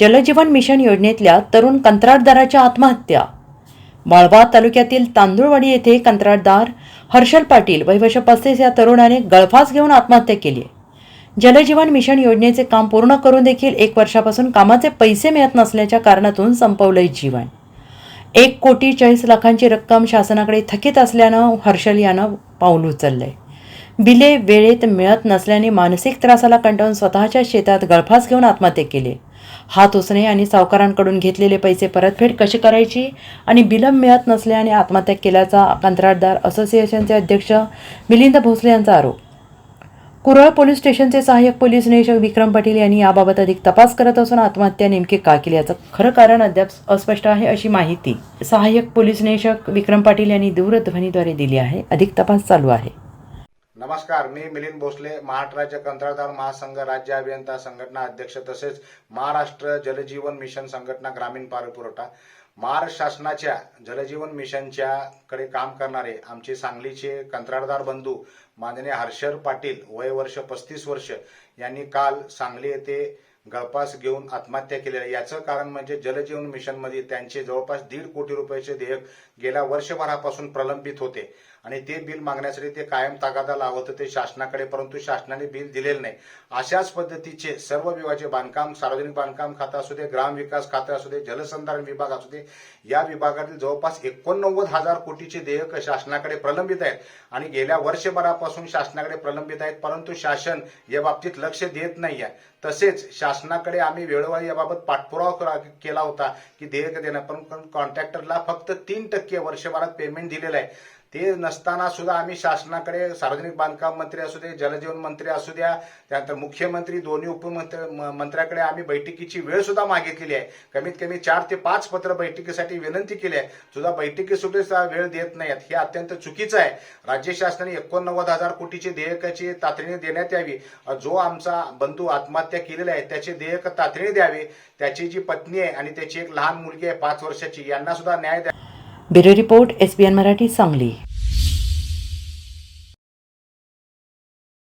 जलजीवन mission योजनेतल्या तरुण कंत्राटदाराच्या आत्महत्या. माळवा तालुक्यातील तांदूळवाडी येथे कंत्राटदार हर्षल पाटील वैवश पस्तीस या तरुणाने गळफास घेऊन आत्महत्या केली आहे. जलजीवन मिशन योजनेचे काम पूर्ण करून देखील एक वर्षापासून कामाचे पैसे मिळत नसल्याच्या कारणातून संपवलंय जीवन. एक कोटी चाळीस लाखांची रक्कम शासनाकडे थकीत असल्यानं हर्षल यानं पाऊल उचललंय. बिले वेळेत मिळत नसल्याने मानसिक त्रासाला कंटाळून स्वतःच्या शेतात गळफास घेऊन आत्महत्या केली हात उसणे आणि सावकारांकडून घेतलेले पैसे परतफेड कशी करायची? आणि बिलं मिळत नसल्याने आत्महत्या केल्याचा कंत्राटदार असोसिएशनचे अध्यक्ष मिलिंद भोसले यांचा आरोप. कुरळ पोलीस स्टेशनचे सहाय्यक पोलीस निरीक्षक विक्रम पाटील यांनी याबाबत अधिक तपास करत असून आत्महत्या नेमकी का केली? याचं खरं कारण अद्याप अस्पष्ट आहे अशी माहिती सहाय्यक पोलीस निरीक्षक विक्रम पाटील यांनी दूरध्वनीद्वारे दिली आहे. अधिक तपास चालू आहे. नमस्कार मी मिलिंद भोसले महाराष्ट्र राज्य कंत्राटदार महासंघ राज्य अभियंता संघटना अध्यक्ष तसेच महाराष्ट्र जलजीवन मिशन संघटना ग्रामीण पाणीपुरवठा महाराष्ट्र शासनाच्या जलजीवन मिशनच्या कडे काम करणारे आमचे सांगलीचे कंत्राटदार बंधू माननीय हर्षर पाटील वय वर्ष पस्तीस वर्ष यांनी काल सांगली येथे गळपास घेऊन आत्महत्या केलेली याचं कारण म्हणजे जलजीवन मिशनमध्ये त्यांचे जवळपास दीड कोटी रुपयाचे देयक गेल्या वर्षभरापासून प्रलंबित होते. आणि ते बिल मागण्यासाठी ते कायम तागादा लावत होते शासनाकडे परंतु शासनाने बिल दिलेलं नाही. अशाच पद्धतीचे सर्व विभागाचे बांधकाम सार्वजनिक बांधकाम खातं असू दे ग्रामविकास खातं असू दे जलसंधारण विभाग असू दे या विभागातील जवळपास एकोणनव्वद हजार कोटीचे देयक शासनाकडे प्रलंबित आहेत. आणि गेल्या वर्षभरापासून शासनाकडे प्रलंबित आहेत परंतु शासन या बाबतीत लक्ष देत नाही आहे तसेच शासनाकडे आम्ही वेळोवेळी याबाबत पाठपुरावा केला होता की देयक देणं. पण कॉन्ट्रॅक्टरला फक्त तीन टक्के वर्षभरात पेमेंट दिलेलं आहे. ते नसताना सुद्धा आम्ही शासनाकडे सार्वजनिक बांधकाम मंत्री असू दे जलजीवन मंत्री असू द्या त्यानंतर मुख्यमंत्री दोन्ही उपमंत्री मंत्र्याकडे आम्ही बैठकीची वेळ सुद्धा मागितलेली आहे. कमीत कमी चार ते पाच पत्र बैठकीसाठी विनंती केली आहे. सुद्धा बैठकी सुद्धा वेळ देत नाहीत. हे अत्यंत चुकीचं आहे. राज्य शासनाने एकोणनव्वद हजार कोटीची देयकाची तातडीने देण्यात यावी. जो आमचा बंधू आत्महत्या केलेला आहे त्याचे देयक तातडीने द्यावे. त्याची जी पत्नी आहे आणि त्याची एक लहान मुलगी आहे पाच वर्षाची यांना सुद्धा न्याय द्या bureau report S B N Marathi Sangli.